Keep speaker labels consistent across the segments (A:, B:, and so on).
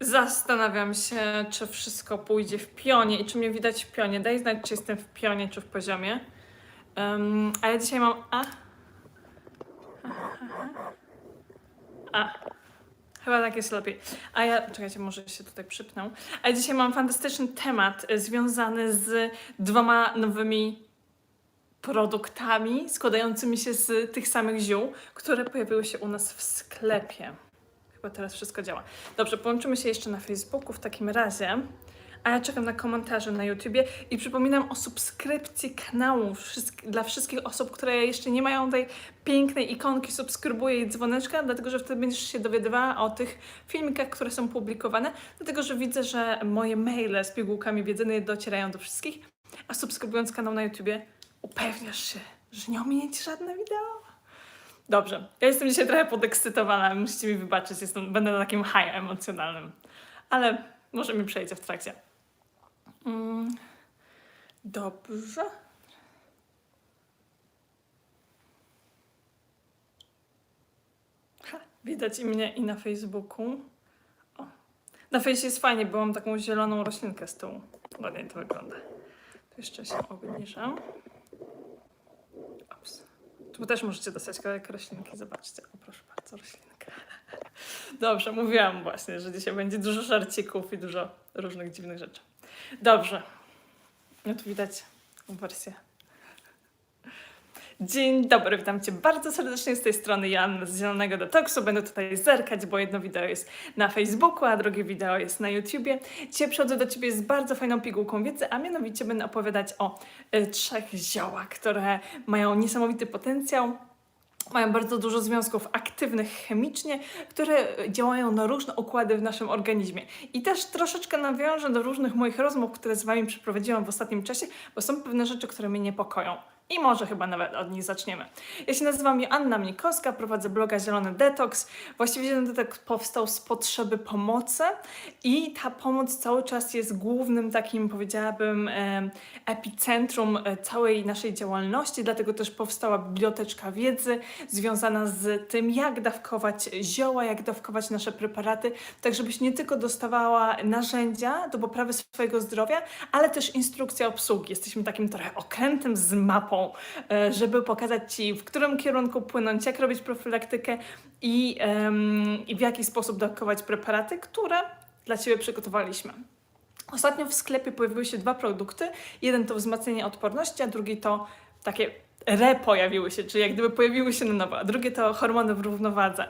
A: Zastanawiam się, czy wszystko pójdzie w pionie i czy mnie widać w pionie. Daj znać, czy jestem w pionie, czy w poziomie. Um, a ja dzisiaj mam. A. A. Chyba tak jest lepiej. A ja, czekajcie, może się tutaj przypnę. A ja dzisiaj mam fantastyczny temat y, związany z dwoma nowymi produktami składającymi się z tych samych ziół, które pojawiły się u nas w sklepie. Chyba teraz wszystko działa. Dobrze, połączymy się jeszcze na Facebooku w takim razie. A ja czekam na komentarze na YouTubie i przypominam o subskrypcji kanału dla wszystkich osób, które jeszcze nie mają tej pięknej ikonki subskrybuję i dzwoneczka, dlatego że wtedy będziesz się dowiadywała o tych filmikach, które są publikowane, dlatego że widzę, że moje maile z pigułkami wiedzy docierają do wszystkich, a subskrybując kanał na YouTubie upewniasz się, że nie ominiecie żadne wideo. Dobrze, ja jestem dzisiaj trochę podekscytowana, musicie mi wybaczyć, jestem, będę na takim high emocjonalnym, ale może mi przejdzie w trakcie. Mm, dobrze. Ha, widać i mnie i na Facebooku. O. Na Fejsie jest fajnie, bo mam taką zieloną roślinkę z tyłu. Ładnie to wygląda. Tu jeszcze się obniżam. Tu też możecie dostać kawałek roślinki, zobaczcie. O, proszę bardzo, roślinka. Dobrze, mówiłam właśnie, że dzisiaj będzie dużo żarcików i dużo różnych dziwnych rzeczy. Dobrze. No tu widać wersję. Dzień dobry, witam Cię bardzo serdecznie z tej strony Jan z Zielonego Detoksu. Będę tutaj zerkać, bo jedno wideo jest na Facebooku, a drugie wideo jest na YouTubie. Dzisiaj przychodzę do Ciebie z bardzo fajną pigułką wiedzy, a mianowicie będę opowiadać o y, trzech ziołach, które mają niesamowity potencjał, mają bardzo dużo związków aktywnych chemicznie, które działają na różne układy w naszym organizmie. I też troszeczkę nawiążę do różnych moich rozmów, które z Wami przeprowadziłam w ostatnim czasie, bo są pewne rzeczy, które mnie niepokoją. I może chyba nawet od nich zaczniemy. Ja się nazywam Joanna Mnikowska, prowadzę bloga Zielony Detoks. Właściwie Zielony Detoks powstał z potrzeby pomocy i ta pomoc cały czas jest głównym takim, powiedziałabym, epicentrum e, całej naszej działalności, dlatego też powstała biblioteczka wiedzy związana z tym, jak dawkować zioła, jak dawkować nasze preparaty, tak żebyś nie tylko dostawała narzędzia do poprawy swojego zdrowia, ale też instrukcja obsługi. Jesteśmy takim trochę okrętem z mapą, e, żeby pokazać Ci, w którym kierunku płynąć, jak robić profilaktykę i, i w jaki sposób dawkować preparaty, które dla Ciebie przygotowaliśmy. Ostatnio w sklepie pojawiły się dwa produkty. Jeden to wzmacnianie odporności, a drugi to takie repojawiły się, czyli jak gdyby pojawiły się na nowo, a drugie to hormony w równowadze.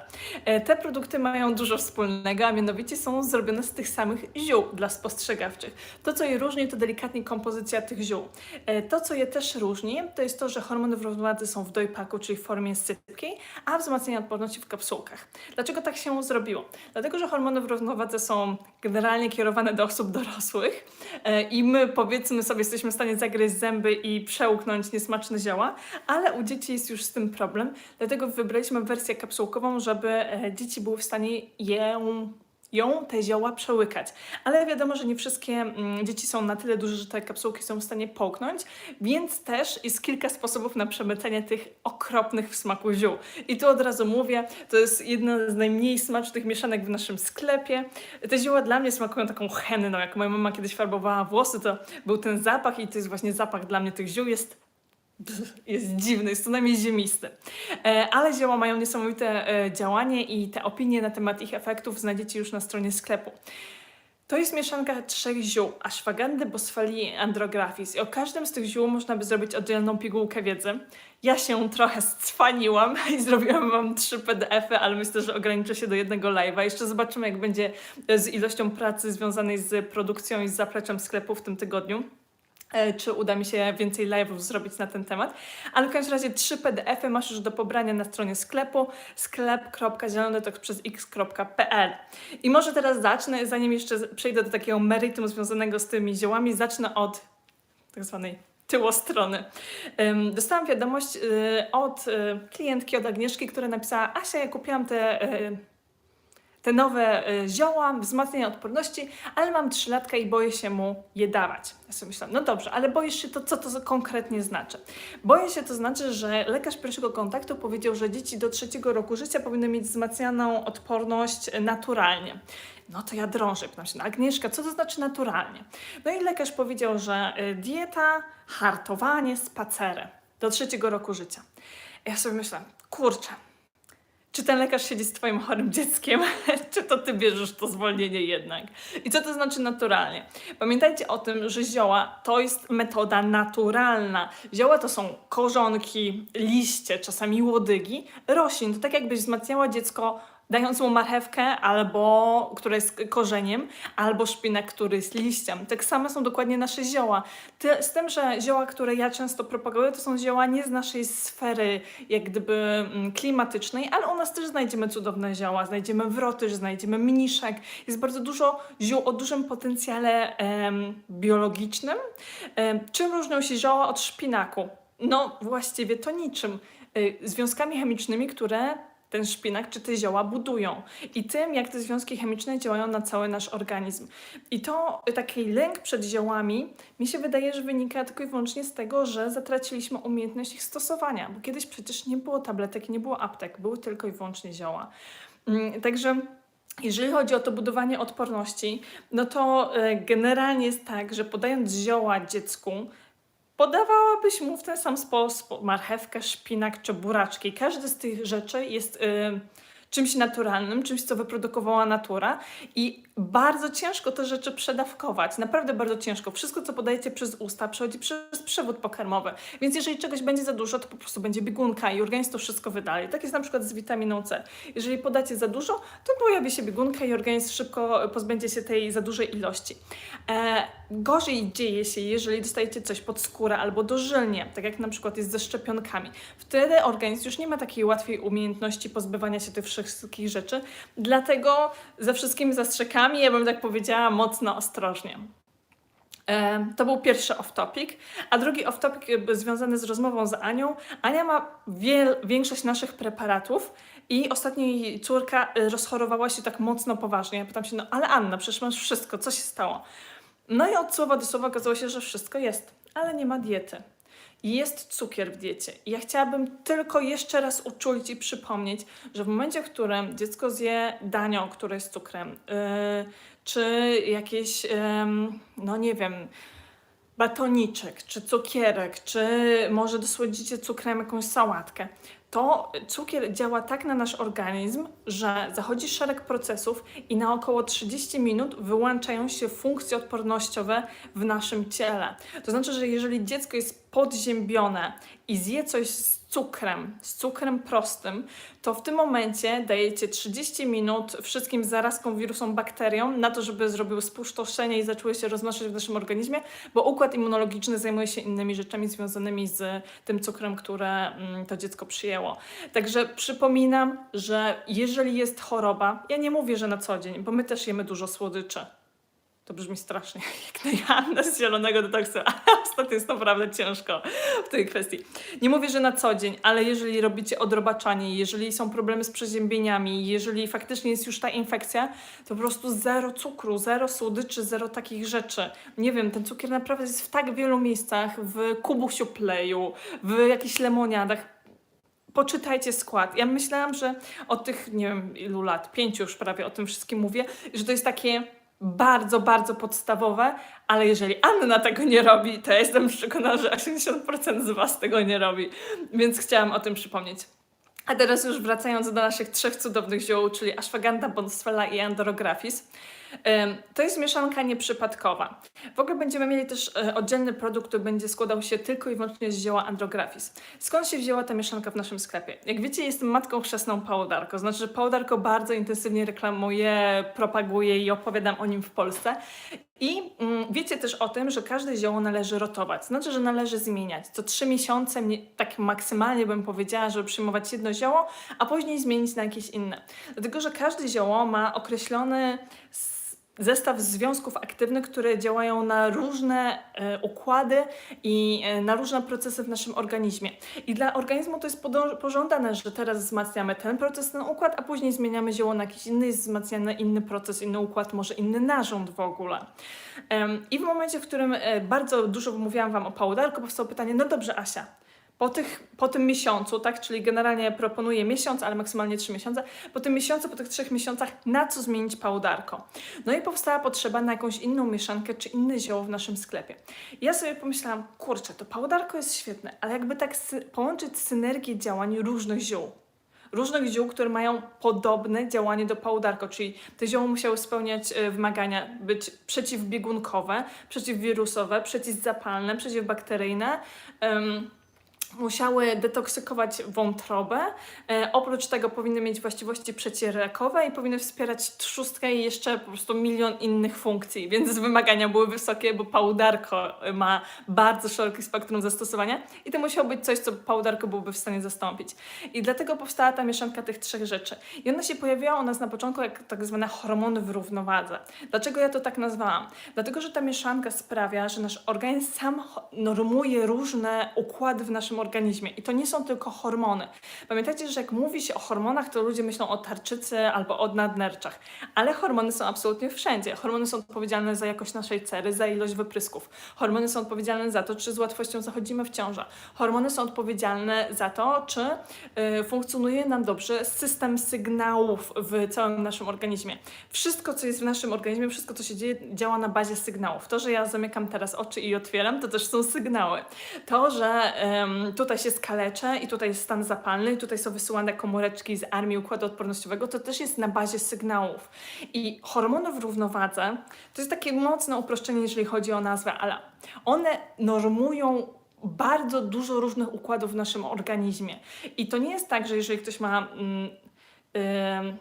A: E, Te produkty mają dużo wspólnego, a mianowicie są zrobione z tych samych ziół dla spostrzegawczych. To, co je różni, to delikatnie kompozycja tych ziół. E, To, co je też różni, to jest to, że hormony w równowadze są w dojpaku, czyli w formie sypkiej, a wzmacnianie odporności w kapsułkach. Dlaczego tak się zrobiło? Dlatego, że hormony w równowadze są generalnie kierowane do osób dorosłych e, i my powiedzmy sobie jesteśmy w stanie zagryźć zęby i przełknąć niesmaczne zioła, ale u dzieci jest już z tym problem, dlatego wybraliśmy wersję kapsułkową, żeby e, dzieci były w stanie ją ją, te zioła przełykać. Ale wiadomo, że nie wszystkie mm, dzieci są na tyle duże, że te kapsułki są w stanie połknąć, więc też jest kilka sposobów na przemycenie tych okropnych w smaku ziół. I tu od razu mówię, to jest jedna z najmniej smacznych mieszanek w naszym sklepie. Te zioła dla mnie smakują taką henną. Jak moja mama kiedyś farbowała włosy, to był ten zapach i to jest właśnie zapach dla mnie tych ziół. Jest jest dziwny, jest co najmniej ziemisty. E, Ale zioła mają niesamowite e, działanie i te opinie na temat ich efektów znajdziecie już na stronie sklepu. To jest mieszanka trzech ziół, ashwagandy, boswelii i andrographis. I o każdym z tych ziół można by zrobić oddzielną pigułkę wiedzy. Ja się trochę scwaniłam i zrobiłam wam trzy PDF-y, ale myślę, że ograniczę się do jednego live'a. Jeszcze zobaczymy, jak będzie z ilością pracy związanej z produkcją i z zapleczem sklepu w tym tygodniu e, czy uda mi się więcej live'ów zrobić na ten temat. Ale w każdym razie trzy PDF-y masz już do pobrania na stronie sklepu x.pl I może teraz zacznę, zanim jeszcze przejdę do takiego meritum związanego z tymi ziołami, zacznę od tak zwanej tyłostrony. Ym, Dostałam wiadomość y, od y, klientki, od Agnieszki, która napisała Asia, ja kupiłam te... te nowe y, zioła, wzmacnianie odporności, ale mam trzylatka i boję się mu je dawać. Ja sobie myślałam, no dobrze, ale boisz się to, co to konkretnie znaczy? Boję się to znaczy, że lekarz pierwszego kontaktu powiedział, że dzieci do trzeciego roku życia powinny mieć wzmacnianą odporność y, naturalnie. no to ja drążę. Pytam się, no Agnieszka, co to znaczy naturalnie? No i lekarz powiedział, że y, dieta, hartowanie, spacery do trzeciego roku życia. Ja sobie myślę, kurczę, czy ten lekarz siedzi z twoim chorym dzieckiem, czy to ty bierzesz to zwolnienie jednak? I co to znaczy naturalnie? Pamiętajcie o tym, że zioła to jest metoda naturalna. Zioła to są korzonki, liście, czasami łodygi roślin. To tak jakbyś wzmacniała dziecko dając mu marchewkę, albo która jest korzeniem, albo szpinak, który jest liściem. Tak samo są dokładnie nasze zioła. Ty, z tym, że zioła, które ja często propaguję, to są zioła nie z naszej sfery jak gdyby mm, klimatycznej, ale u nas też znajdziemy cudowne zioła. Znajdziemy wrotyż, znajdziemy mniszek. Jest bardzo dużo ziół o dużym potencjale em, biologicznym. Czym różnią się zioła od szpinaku? No właściwie to niczym. Y, Związkami chemicznymi, które ten szpinak czy te zioła budują i tym, jak te związki chemiczne działają na cały nasz organizm. I to y, taki lęk przed ziołami mi się wydaje, że wynika tylko i wyłącznie z tego, że zatraciliśmy umiejętność ich stosowania, bo kiedyś przecież nie było tabletek, nie było aptek, były tylko i wyłącznie zioła. Mm, Także jeżeli chodzi o to budowanie odporności, no to y, generalnie jest tak, że podając zioła dziecku, Podawałabyś mu w ten sam sposób marchewkę, szpinak czy buraczki. Każdy z tych rzeczy jest y, czymś naturalnym, czymś, co wyprodukowała natura i bardzo ciężko te rzeczy przedawkować. Naprawdę bardzo ciężko. Wszystko, co podajecie przez usta, przechodzi przez przewód pokarmowy. Więc jeżeli czegoś będzie za dużo, to po prostu będzie biegunka i organizm to wszystko wydaje. Tak jest na przykład z witaminą C. Jeżeli podacie za dużo, to pojawi się biegunka i organizm szybko pozbędzie się tej za dużej ilości. E, gorzej dzieje się, jeżeli dostajecie coś pod skórę albo dożylnie, tak jak na przykład jest ze szczepionkami. Wtedy organizm już nie ma takiej łatwej umiejętności pozbywania się tych wszystkich rzeczy, dlatego ze wszystkimi zastrzegami ja bym tak powiedziała mocno ostrożnie. E, To był pierwszy off-topic, a drugi off-topic jakby związany z rozmową z Anią. Ania ma wiel, większość naszych preparatów i ostatnio jej córka y, rozchorowała się tak mocno poważnie. Ja pytam się, no ale Anna, przecież masz wszystko, co się stało? No i od słowa do słowa okazało się, że wszystko jest, ale nie ma diety. Jest cukier w diecie. I ja chciałabym tylko jeszcze raz uczulić i przypomnieć, że w momencie, w którym dziecko zje danio, które jest cukrem, yy, czy jakieś, ym, no nie wiem, batoniczek, czy cukierek, czy może dosłodzicie cukrem jakąś sałatkę, to cukier działa tak na nasz organizm, że zachodzi szereg procesów i na około 30 minut wyłączają się funkcje odpornościowe w naszym ciele. To znaczy, że jeżeli dziecko jest podziębione i zje coś z cukrem, z cukrem prostym, to w tym momencie dajecie 30 minut wszystkim zarazkom, wirusom, bakteriom na to, żeby zrobiły spustoszenie i zaczęły się rozmnażać w naszym organizmie, bo układ immunologiczny zajmuje się innymi rzeczami związanymi z tym cukrem, które mm, to dziecko przyjęło. Także przypominam, że jeżeli jest choroba, ja nie mówię, że na co dzień, bo my też jemy dużo słodyczy. To brzmi strasznie, jak na Joannę z zielonego detoksu, ale ostatnio jest naprawdę ciężko w tej kwestii. Nie mówię, że na co dzień, ale jeżeli robicie odrobaczanie, jeżeli są problemy z przeziębieniami, jeżeli faktycznie jest już ta infekcja, to po prostu zero cukru, zero słodyczy, zero takich rzeczy. Nie wiem, ten cukier naprawdę jest w tak wielu miejscach, w kubusiu pleju, w jakichś lemoniadach, poczytajcie skład. Ja myślałam, że od tych, nie wiem ilu lat, pięciu już prawie o tym wszystkim mówię, że to jest takie bardzo, bardzo podstawowe, ale jeżeli Anna tego nie robi, to ja jestem przekonana, że 80% z Was tego nie robi, więc chciałam o tym przypomnieć. A teraz już wracając do naszych trzech cudownych ziół, czyli ashwagandha, bonswela i andrographis. To jest mieszanka nieprzypadkowa. W ogóle będziemy mieli też e, oddzielny produkt, który będzie składał się tylko i wyłącznie z zioła andrographis. Skąd się wzięła ta mieszanka w naszym sklepie? Jak wiecie, jestem matką chrzestną Pałdarko. Znaczy, że Pałdarko bardzo intensywnie reklamuję, propaguję i opowiadam o nim w Polsce. I mm, wiecie też o tym, że każde zioło należy rotować. Znaczy, że należy zmieniać. Co trzy miesiące, tak maksymalnie bym powiedziała, żeby przyjmować jedno zioło, a później zmienić na jakieś inne. Dlatego, że każde zioło ma określony zestaw związków aktywnych, które działają na różne e, układy i e, na różne procesy w naszym organizmie. I dla organizmu to jest pożądane, że teraz wzmacniamy ten proces, ten układ, a później zmieniamy zioło na jakiś inny, jest inny proces, inny układ, może inny narząd w ogóle. I w momencie, w którym e, bardzo dużo mówiłam Wam o pałdarku, powstało pytanie, no dobrze Asia, po, tych, po tym miesiącu, tak, czyli generalnie proponuję miesiąc, ale maksymalnie trzy miesiące, po tym miesiącu, po tych trzech miesiącach, na co zmienić pałdarko. No i powstała potrzeba na jakąś inną mieszankę czy inne zioło w naszym sklepie. Ja sobie pomyślałam, kurczę, to pałdarko jest świetne, ale jakby tak sy- połączyć synergię działań różnych ziół. Różnych ziół, które mają podobne działanie do pałdarko, czyli te zioła musiały spełniać e, wymagania, być przeciwbiegunkowe, przeciwwirusowe, przeciwzapalne, przeciwbakteryjne. Musiały detoksykować wątrobę. E, oprócz tego powinny mieć właściwości przeciwrakowe i powinny wspierać trzustkę i jeszcze po prostu milion innych funkcji, więc wymagania były wysokie, bo pałdarko ma bardzo szerokie spektrum zastosowania i to musiało być coś, co pałdarko byłoby w stanie zastąpić. I dlatego powstała ta mieszanka tych trzech rzeczy. I ona się pojawiła u nas na początku jak tak zwane hormony w równowadze. Dlaczego ja to tak nazwałam? Dlatego, że ta mieszanka sprawia, że nasz organizm sam normuje różne układy w naszym organizmie. I to nie są tylko hormony. Pamiętajcie, że jak mówi się o hormonach, to ludzie myślą o tarczycy albo o nadnerczach. Ale hormony są absolutnie wszędzie. Hormony są odpowiedzialne za jakość naszej cery, za ilość wyprysków. Hormony są odpowiedzialne za to, czy z łatwością zachodzimy w ciążę. Hormony są odpowiedzialne za to, czy y, funkcjonuje nam dobrze system sygnałów w całym naszym organizmie. Wszystko, co jest w naszym organizmie, wszystko, co się dzieje, działa na bazie sygnałów. To, że ja zamykam teraz oczy i otwieram, to też są sygnały. To, że em, tutaj się skaleczę i tutaj jest stan zapalny, i tutaj są wysyłane komóreczki z armii układu odpornościowego, to też jest na bazie sygnałów. I hormony w równowadze to jest takie mocne uproszczenie, jeżeli chodzi o nazwę, ale one normują bardzo dużo różnych układów w naszym organizmie. I to nie jest tak, że jeżeli ktoś ma. Mm, ym,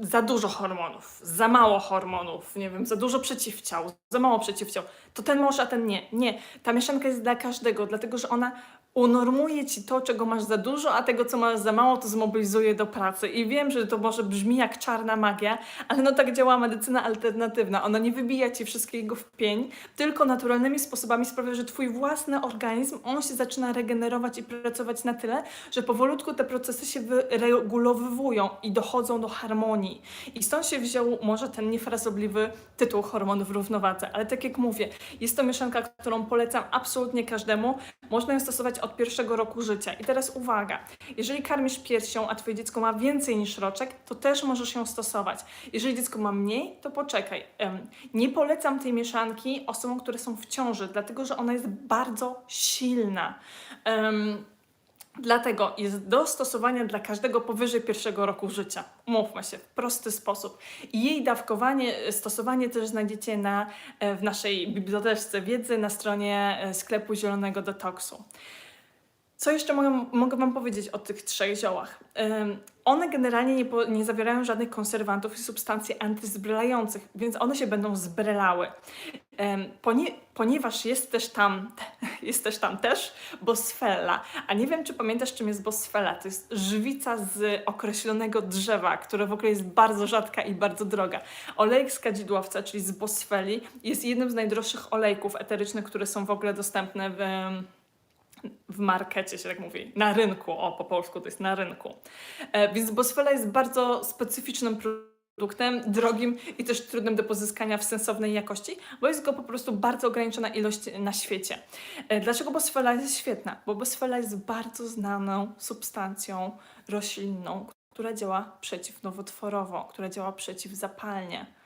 A: za dużo hormonów, za mało hormonów, nie wiem, za dużo przeciwciał, za mało przeciwciał, to ten może, a ten nie. Nie, ta mieszanka jest dla każdego, dlatego że ona unormuje ci to, czego masz za dużo, a tego, co masz za mało, to zmobilizuje do pracy. I wiem, że to może brzmi jak czarna magia, ale no tak działa medycyna alternatywna. Ona nie wybija ci wszystkiego w pień, tylko naturalnymi sposobami sprawia, że twój własny organizm, on się zaczyna regenerować i pracować na tyle, że powolutku te procesy się wyregulowywują i dochodzą do harmonii. I stąd się wziął może ten niefrasobliwy tytuł hormonów w równowadze. Ale tak jak mówię, jest to mieszanka, którą polecam absolutnie każdemu. Można ją stosować od pierwszego roku życia. I teraz uwaga, jeżeli karmisz piersią, a twoje dziecko ma więcej niż roczek, to też możesz ją stosować. Jeżeli dziecko ma mniej, to poczekaj. Nie polecam tej mieszanki osobom, które są w ciąży, dlatego że ona jest bardzo silna. Dlatego jest do stosowania dla każdego powyżej pierwszego roku życia. Umówmy się, w prosty sposób. Jej dawkowanie, stosowanie też znajdziecie na, e, w naszej biblioteczce wiedzy na stronie e, sklepu Zielonego Detoksu. Co jeszcze mogę, mogę Wam powiedzieć o tych trzech ziołach? Ym, one generalnie nie, po, nie zawierają żadnych konserwantów i substancji antyzbrylających, więc one się będą zbrylały. Ym, ponie, ponieważ jest też tam, jest też tam też bosfella. A nie wiem, czy pamiętasz, czym jest bosfella. To jest żywica z określonego drzewa, które w ogóle jest bardzo rzadka i bardzo droga. Olejek z kadzidłowca, czyli z bosfeli, jest jednym z najdroższych olejków eterycznych, które są w ogóle dostępne w w markecie się tak mówi, na rynku, o po polsku to jest na rynku. E, więc Boswella jest bardzo specyficznym produktem, drogim i też trudnym do pozyskania w sensownej jakości, bo jest go po prostu bardzo ograniczona ilość na świecie. E, dlaczego Boswella jest świetna? Bo Boswella jest bardzo znaną substancją roślinną, która działa przeciwnowotworowo, która działa przeciwzapalnie.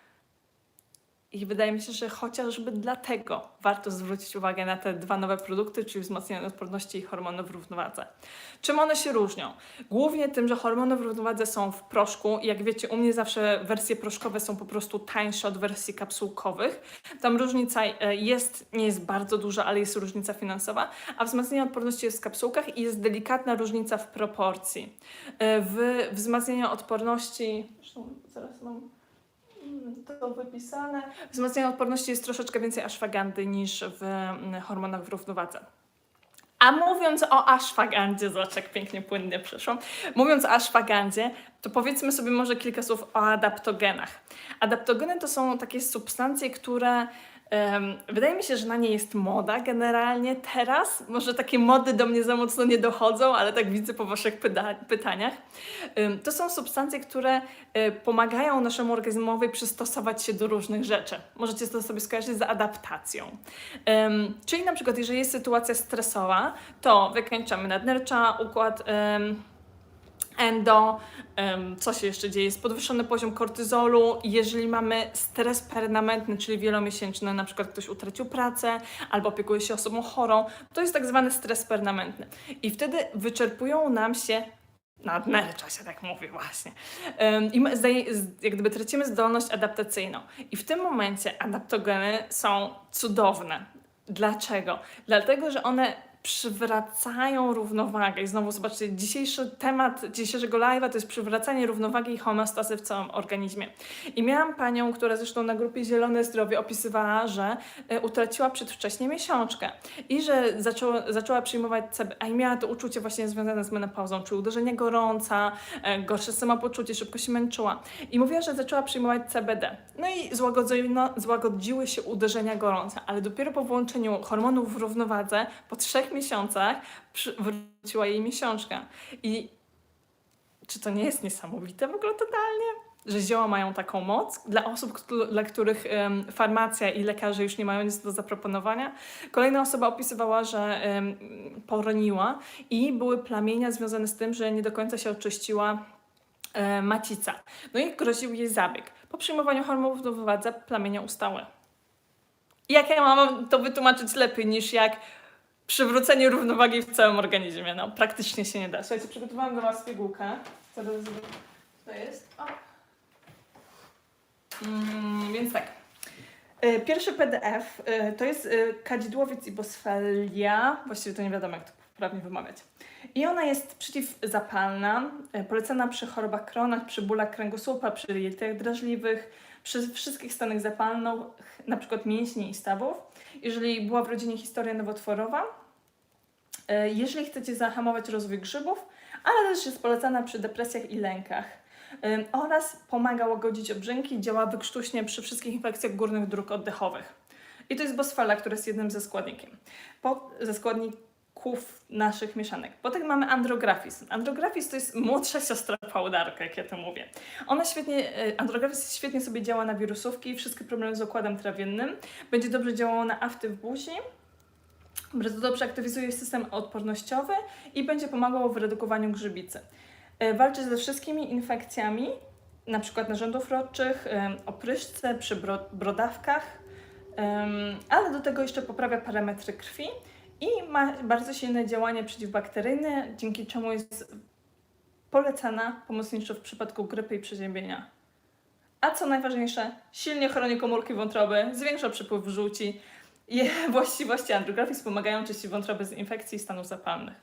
A: I wydaje mi się, że chociażby dlatego warto zwrócić uwagę na te dwa nowe produkty, czyli wzmocnienie odporności i hormony w równowadze. Czym one się różnią? Głównie tym, że hormony w równowadze są w proszku. Jak wiecie, u mnie zawsze wersje proszkowe są po prostu tańsze od wersji kapsułkowych. Tam różnica e, jest, nie jest bardzo duża, ale jest różnica finansowa, a wzmacnianie odporności jest w kapsułkach i jest delikatna różnica w proporcji. E, W wzmacnianiu odporności, zresztą zaraz mam to wypisane. Wzmacnianie odporności jest troszeczkę więcej ashwagandy niż w mm, hormonach w równowadze. A mówiąc o ashwagandzie, zobacz jak pięknie płynnie przeszłam. Mówiąc o ashwagandzie, to powiedzmy sobie może kilka słów o adaptogenach. Adaptogeny to są takie substancje, które Wydaje mi się, że na nie jest moda generalnie teraz. Może takie mody do mnie za mocno nie dochodzą, ale tak widzę po Waszych pyta- pytaniach. To są substancje, które e, pomagają naszemu organizmowi przystosować się do różnych rzeczy. Możecie to sobie skojarzyć z adaptacją. Czyli na przykład, jeżeli jest sytuacja stresowa, to wykańczamy nadnercza, układ endo, co się jeszcze dzieje? Jest podwyższony poziom kortyzolu. Jeżeli mamy stres permanentny, czyli wielomiesięczny, na przykład ktoś utracił pracę albo opiekuje się osobą chorą, to jest tak zwany stres permanentny. I wtedy wyczerpują nam się nadnercza się tak mówi właśnie. I jak gdyby tracimy zdolność adaptacyjną. I w tym momencie adaptogeny są cudowne. Dlaczego? Dlatego, że one przywracają równowagę. I znowu zobaczcie, dzisiejszy temat dzisiejszego live'a to jest przywracanie równowagi i homeostazy w całym organizmie. I miałam panią, która zresztą na grupie Zielone Zdrowie opisywała, że e, utraciła przedwcześnie miesiączkę i że zaczęła, zaczęła przyjmować CB, a i miała to uczucie właśnie związane z menopauzą, czy uderzenie gorąca, e, gorsze samopoczucie, szybko się męczyła. I mówiła, że zaczęła przyjmować CBD. No i złagodzono, złagodziły się uderzenia gorąca, ale dopiero po włączeniu hormonów w równowadze, po trzech miesiącach, wróciła jej miesiączka. I czy to nie jest niesamowite w ogóle totalnie? Że zioła mają taką moc dla osób, dla których em, farmacja i lekarze już nie mają nic do zaproponowania. Kolejna osoba opisywała, że em, poroniła i były plamienia związane z tym, że nie do końca się oczyściła e, macica. No i groził jej zabieg. Po przyjmowaniu hormonów do wywadze plamienia ustały. Jak ja mam to wytłumaczyć lepiej niż jak przywrócenie równowagi w całym organizmie? No, praktycznie się nie da. Słuchajcie, przygotowałam dla Was pigułkę. Co to jest. O. Mm, więc tak. Y, Pierwszy PDF y, to jest y, kadzidłowiec ibosfelia, właściwie to nie wiadomo jak to poprawnie wymawiać. I ona jest przeciwzapalna, polecana przy chorobach Krona, przy bólach kręgosłupa, przy jelitach drażliwych, przy wszystkich stanach zapalnych, na przykład mięśni i stawów. Jeżeli była w rodzinie historia nowotworowa, y, jeżeli chcecie zahamować rozwój grzybów, ale też jest polecana przy depresjach i lękach. Ym, oraz pomaga łagodzić obrzęki, działa wykrztuśnie przy wszystkich infekcjach górnych dróg oddechowych. I to jest bosfala, która jest jednym ze składnikiem. Po, ze naszych mieszanek. Potem mamy andrografis. Andrografis to jest młodsza siostra pałdarka, jak ja to mówię. Ona świetnie, y, andrografis świetnie sobie działa na wirusówki, wszystkie problemy z układem trawiennym. Będzie dobrze działało na afty w buzi. Bardzo dobrze aktywizuje system odpornościowy i będzie pomagało w redukowaniu grzybicy. E, Walczy ze wszystkimi infekcjami, na przykład narządów rodczych, em, opryszce, przy bro- brodawkach, ale do tego jeszcze poprawia parametry krwi i ma bardzo silne działanie przeciwbakteryjne, dzięki czemu jest polecana pomocniczo w przypadku grypy i przeziębienia. A co najważniejsze, silnie chroni komórki wątroby, zwiększa przepływ żółci. Je, właściwości andrografii pomagają czyścić wątroby z infekcji i stanów zapalnych.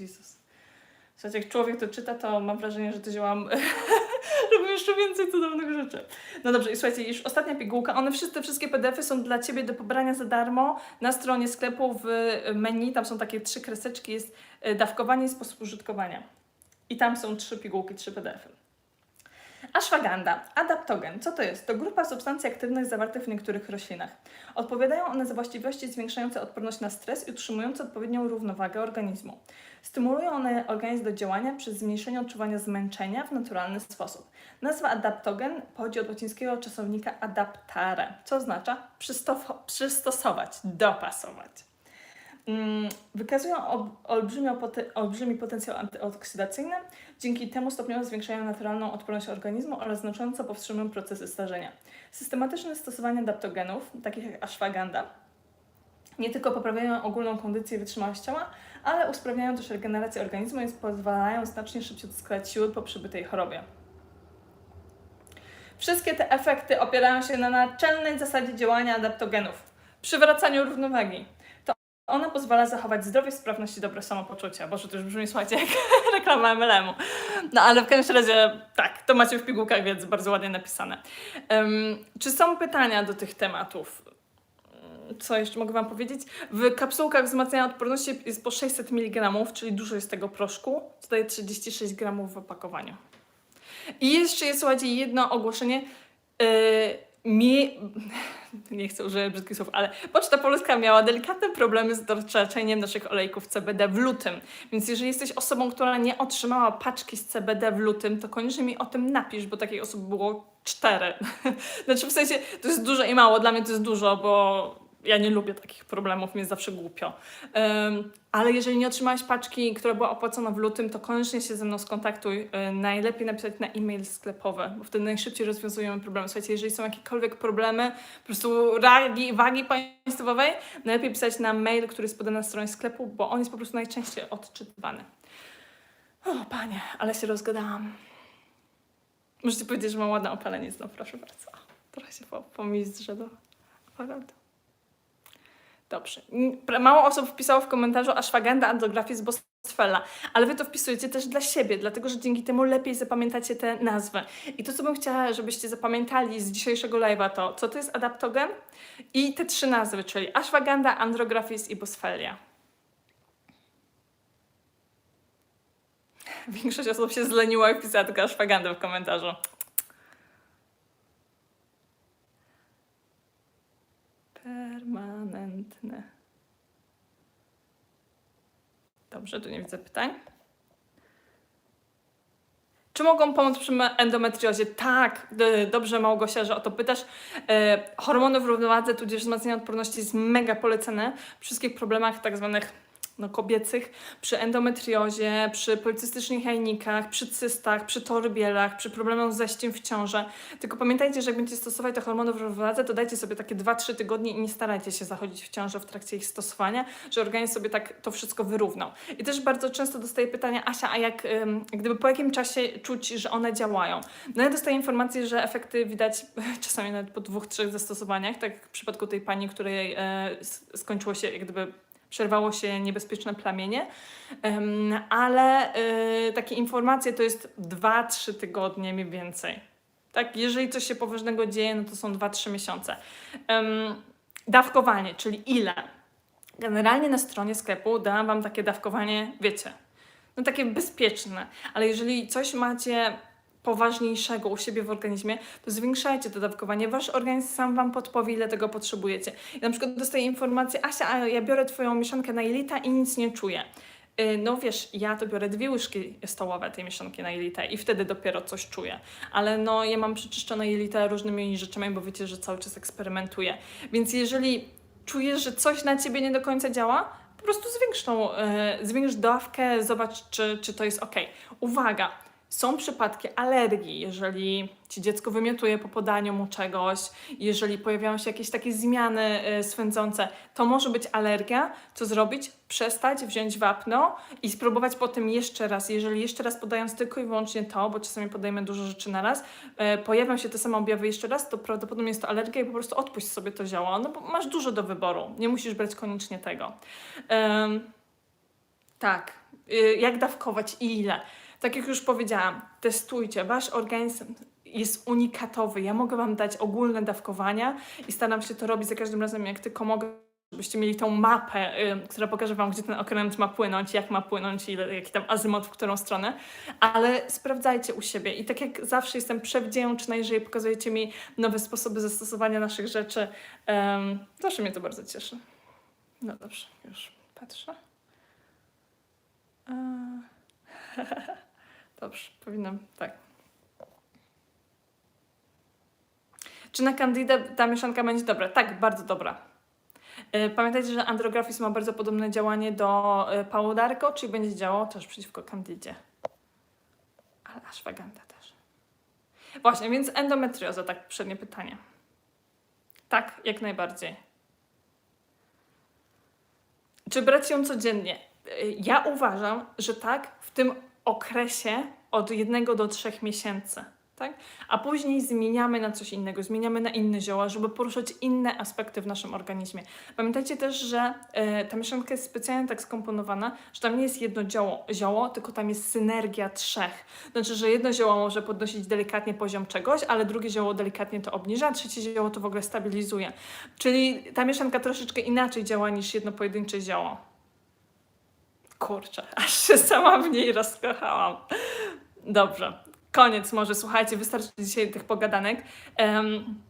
A: Jezus. Słuchajcie, jak człowiek to czyta, to mam wrażenie, że to działam robię jeszcze więcej cudownych rzeczy. No dobrze, i słuchajcie, już ostatnia pigułka. One wszyscy, te wszystkie PDFy są dla Ciebie do pobrania za darmo na stronie sklepu w menu. Tam są takie trzy kreseczki, jest e, dawkowanie i sposób użytkowania. I tam są trzy pigułki, trzy PDFy. Ashwagandha, adaptogen. Co to jest? To grupa substancji aktywnych zawartych w niektórych roślinach. Odpowiadają one za właściwości zwiększające odporność na stres i utrzymujące odpowiednią równowagę organizmu. Stymulują one organizm do działania przez zmniejszenie odczuwania zmęczenia w naturalny sposób. Nazwa adaptogen pochodzi od łacińskiego czasownika adaptare, co oznacza przystosować, dopasować. Mm, Wykazują olbrzymi potencjał antyoksydacyjny, dzięki temu stopniowo zwiększają naturalną odporność organizmu oraz znacząco powstrzymują procesy starzenia. Systematyczne stosowanie adaptogenów, takich jak ashwagandha, nie tylko poprawiają ogólną kondycję i wytrzymałość ciała, ale usprawniają też regenerację organizmu i pozwalają znacznie szybciej odzyskać siły po przybytej chorobie. Wszystkie te efekty opierają się na naczelnej zasadzie działania adaptogenów przywracaniu równowagi. Ona pozwala zachować zdrowie, sprawność i dobre samopoczucie. Boże, to już brzmi, słuchajcie, jak reklama MLM-u. No ale w każdym razie tak, to macie w pigułkach, więc bardzo ładnie napisane. Em, czy są pytania do tych tematów? co jeszcze mogę Wam powiedzieć? W kapsułkach wzmacniania odporności jest po 600 mg, czyli dużo jest tego proszku. Tutaj 36 gramów w opakowaniu. I jeszcze jest, słuchajcie, jedno ogłoszenie. Yy, mie... nie chcę używać brzydkich słów, ale Poczta Polska miała delikatne problemy z dostarczeniem naszych olejków CBD w lutym. Więc jeżeli jesteś osobą, która nie otrzymała paczki z CBD w lutym, to koniecznie mi o tym napisz, bo takich osób było cztery. znaczy w sensie to jest dużo i mało, dla mnie to jest dużo, bo ja nie lubię takich problemów, mi jest zawsze głupio. Em, ale jeżeli nie otrzymałaś paczki, która była opłacona w lutym, to koniecznie się ze mną skontaktuj. E, najlepiej napisać na e-mail sklepowy, bo wtedy najszybciej rozwiązujemy problemy. Słuchajcie, jeżeli są jakiekolwiek problemy, po prostu ragi, wagi państwowej, najlepiej pisać na mail, który jest podany na stronie sklepu, bo on jest po prostu najczęściej odczytywany. O, panie, ale się rozgadałam. Możecie powiedzieć, że mam ładne opalenie znów, proszę bardzo. Trochę się po, pomizdrzę do aparatu. Dobrze. Mało osób wpisało w komentarzu ashwagandha andrography z Bosfella, ale wy to wpisujecie też dla siebie, dlatego że dzięki temu lepiej zapamiętacie te nazwy. I to, co bym chciała, żebyście zapamiętali z dzisiejszego live'a, to co to jest adaptogen i te trzy nazwy, czyli ashwagandha, andrographis i bosfelia. Większość osób się zleniła i wpisała tylko ashwagandę w komentarzu. Dobrze, tu nie widzę pytań. Czy mogą pomóc przy me- endometriozie? Tak, dobrze Małgosia, że o to pytasz. E, hormony w równowadze, tudzież wzmacnianie odporności jest mega polecane przy wszystkich problemach tak zwanych no, kobiecych, przy endometriozie, przy policystycznych jajnikach, przy cystach, przy torbielach, przy problemach z zaściem w ciąży. Tylko pamiętajcie, że jak będziecie stosować te hormony w równowadze, to dajcie sobie takie 2-3 tygodnie i nie starajcie się zachodzić w ciążę w trakcie ich stosowania, że organizm sobie tak to wszystko wyrównał. I też bardzo często dostaję pytania, Asia, a jak gdyby po jakim czasie czuć, że one działają? No ja dostaję informację, że efekty widać czasami nawet po dwóch, trzech zastosowaniach, tak jak w przypadku tej pani, której e, skończyło się jak gdyby przerwało się niebezpieczne plamienie, ale y, takie informacje to jest 2-3 tygodnie mniej więcej. Tak, jeżeli coś się poważnego dzieje, no to są 2-3 miesiące. Dawkowanie, czyli ile? Generalnie na stronie sklepu dałam Wam takie dawkowanie, wiecie, no takie bezpieczne, ale jeżeli coś macie poważniejszego u siebie w organizmie, to zwiększajcie to dawkowanie. Wasz organizm sam Wam podpowie, ile tego potrzebujecie. Ja na przykład dostaję informację, Asia, a ja biorę Twoją mieszankę na jelita i nic nie czuję. Y, No wiesz, ja to biorę dwie łyżki stołowe tej mieszanki na jelita i wtedy dopiero coś czuję. Ale no ja mam przeczyszczone jelita różnymi rzeczami, bo wiecie, że cały czas eksperymentuję. Więc jeżeli czujesz, że coś na ciebie nie do końca działa, po prostu zwiększ tą, e, zwiększ dawkę, zobacz, czy, czy to jest ok. Uwaga, są przypadki alergii, jeżeli ci dziecko wymiotuje po podaniu mu czegoś, jeżeli pojawiają się jakieś takie zmiany e, swędzące, to może być alergia. Co zrobić? Przestać, wziąć wapno i spróbować potem jeszcze raz. Jeżeli jeszcze raz podając tylko i wyłącznie to, bo czasami podajemy dużo rzeczy na raz, e, pojawią się te same objawy jeszcze raz, to prawdopodobnie jest to alergia i po prostu odpuść sobie to zioło, no bo masz dużo do wyboru. Nie musisz brać koniecznie tego. Em, tak. Y, Jak dawkować i ile? Tak jak już powiedziałam, testujcie. Wasz organizm jest unikatowy. Ja mogę Wam dać ogólne dawkowania i staram się to robić za każdym razem, jak tylko mogę, żebyście mieli tą mapę, y, która pokaże Wam, gdzie ten okręt ma płynąć, jak ma płynąć, ile, jaki tam azymot, w którą stronę. Ale sprawdzajcie u siebie. I tak jak zawsze jestem przewdzięczna, jeżeli pokazujecie mi nowe sposoby zastosowania naszych rzeczy. Zawsze mnie to bardzo cieszy. No dobrze, już patrzę. A... Dobrze, powinnam, tak. Czy na Candidę ta mieszanka będzie dobra? Tak, bardzo dobra. E, Pamiętajcie, że andrographis ma bardzo podobne działanie do e, Paudarko, czyli będzie działało też przeciwko Candidzie. Ale ashwagandha też. Właśnie, więc endometrioza, tak przednie pytanie. Tak, jak najbardziej. Czy brać ją codziennie? Y, Ja uważam, że tak, w tym okresie od jednego do trzech miesięcy. Tak? A później zmieniamy na coś innego, zmieniamy na inne zioła, żeby poruszać inne aspekty w naszym organizmie. Pamiętajcie też, że e, ta mieszanka jest specjalnie tak skomponowana, że tam nie jest jedno zioło, zioło, tylko tam jest synergia trzech. Znaczy, że jedno zioło może podnosić delikatnie poziom czegoś, ale drugie zioło delikatnie to obniża, a trzecie zioło to w ogóle stabilizuje. Czyli ta mieszanka troszeczkę inaczej działa niż jedno pojedyncze zioło. Kurczę, aż się sama w niej rozkochałam. Dobrze, koniec może, słuchajcie, wystarczy dzisiaj tych pogadanek. Em,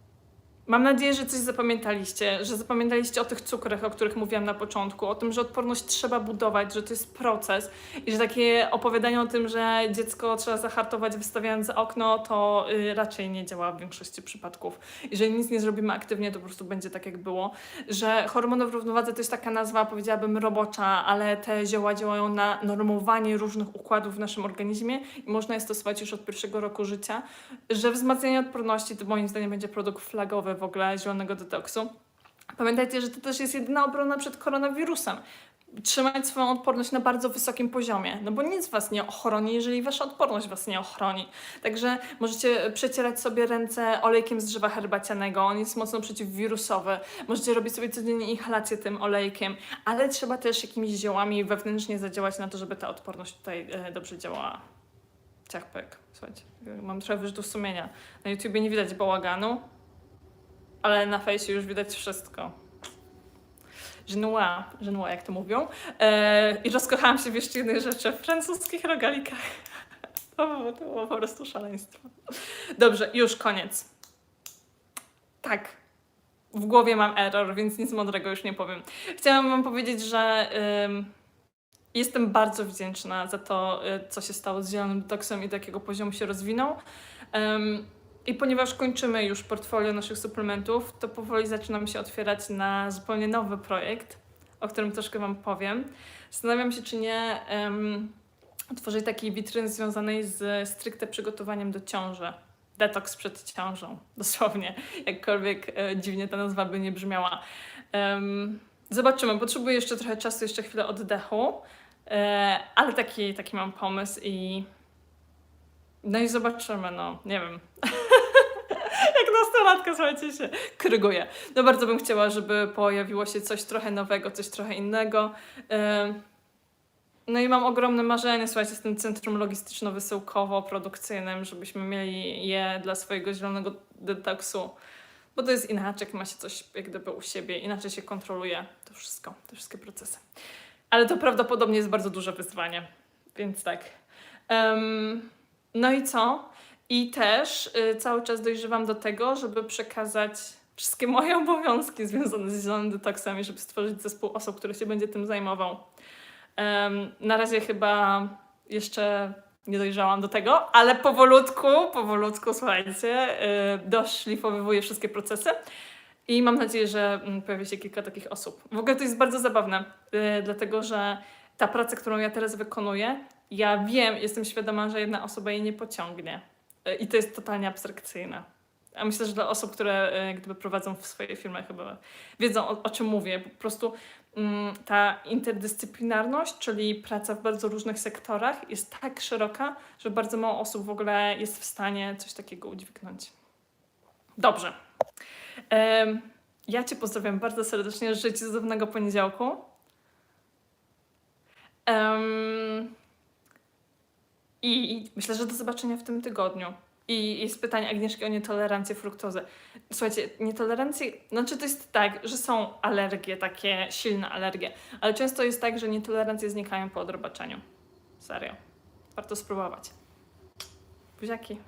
A: Mam nadzieję, że coś zapamiętaliście, że zapamiętaliście o tych cukrach, o których mówiłam na początku, o tym, że odporność trzeba budować, że to jest proces i że takie opowiadanie o tym, że dziecko trzeba zahartować wystawiając okno, to y, raczej nie działa w większości przypadków. Jeżeli nic nie zrobimy aktywnie, to po prostu będzie tak, jak było. Że hormony w równowadze to jest taka nazwa, powiedziałabym, robocza, ale te zioła działają na normowanie różnych układów w naszym organizmie i można je stosować już od pierwszego roku życia. Że wzmacnianie odporności to moim zdaniem będzie produkt flagowy w ogóle zielonego detoksu. Pamiętajcie, że to też jest jedyna obrona przed koronawirusem. Trzymać swoją odporność na bardzo wysokim poziomie, no bo nic was nie ochroni, jeżeli wasza odporność was nie ochroni. Także możecie przecierać sobie ręce olejkiem z drzewa herbacianego, on jest mocno przeciwwirusowy. Możecie robić sobie codziennie inhalację tym olejkiem, ale trzeba też jakimiś ziołami wewnętrznie zadziałać na to, żeby ta odporność tutaj e, dobrze działała. Ciachpek, słuchajcie, mam trochę wyrzutów sumienia. Na YouTubie nie widać bałaganu, ale na fejsie już widać wszystko. Żenua, żenua jak to mówią. E, I rozkochałam się w jeszcze jednej rzeczy, w francuskich rogalikach. To było, to było po prostu szaleństwo. Dobrze, już koniec. Tak, w głowie mam error, więc nic mądrego już nie powiem. Chciałam wam powiedzieć, że jestem bardzo wdzięczna za to, y, co się stało z zielonym detoksem i do jakiego poziomu się rozwinął. I ponieważ kończymy już portfolio naszych suplementów, to powoli zaczynam się otwierać na zupełnie nowy projekt, o którym troszkę Wam powiem. Zastanawiam się, czy nie ym, otworzyć takiej witryny związanej z stricte przygotowaniem do ciąży. Detoks przed ciążą, dosłownie. Jakkolwiek e, dziwnie ta nazwa by nie brzmiała. Em, zobaczymy, potrzebuję jeszcze trochę czasu, jeszcze chwilę oddechu, e, ale taki, taki mam pomysł i no i zobaczymy, no, nie wiem. Nastolatka, słuchajcie, się kryguje. No bardzo bym chciała, żeby pojawiło się coś trochę nowego, coś trochę innego. No i mam ogromne marzenie, słuchajcie, z tym centrum logistyczno-wysyłkowo-produkcyjnym, żebyśmy mieli je dla swojego zielonego detoksu, bo to jest inaczej, ma się coś jak gdyby u siebie, inaczej się kontroluje to wszystko, te wszystkie procesy. Ale to prawdopodobnie jest bardzo duże wyzwanie, więc tak. Em, no i co? I też y, cały czas dojrzewam do tego, żeby przekazać wszystkie moje obowiązki związane z zielonym detoksem żeby stworzyć zespół osób, który się będzie tym zajmował. Em, na razie chyba jeszcze nie dojrzałam do tego, ale powolutku, powolutku, słuchajcie, y, doszlifowywuję wszystkie procesy i mam nadzieję, że mm, pojawi się kilka takich osób. W ogóle to jest bardzo zabawne, y, dlatego że ta praca, którą ja teraz wykonuję, ja wiem, jestem świadoma, że jedna osoba jej nie pociągnie. Y, I to jest totalnie abstrakcyjne. A myślę, że dla osób, które jak gdyby prowadzą w swoje firmy, chyba wiedzą o, o czym mówię. Po prostu mm, ta interdyscyplinarność, czyli praca w bardzo różnych sektorach, jest tak szeroka, że bardzo mało osób w ogóle jest w stanie coś takiego udźwignąć. Dobrze. Ja Cię pozdrawiam bardzo serdecznie. Życzę Ci cudownego poniedziałku. I myślę, że do zobaczenia w tym tygodniu. I jest pytanie Agnieszki o nietolerancję fruktozy. Słuchajcie, nietolerancje, znaczy to jest tak, że są alergie, takie silne alergie, ale często jest tak, że nietolerancje znikają po odrobaczeniu. Serio. Warto spróbować. Buziaki.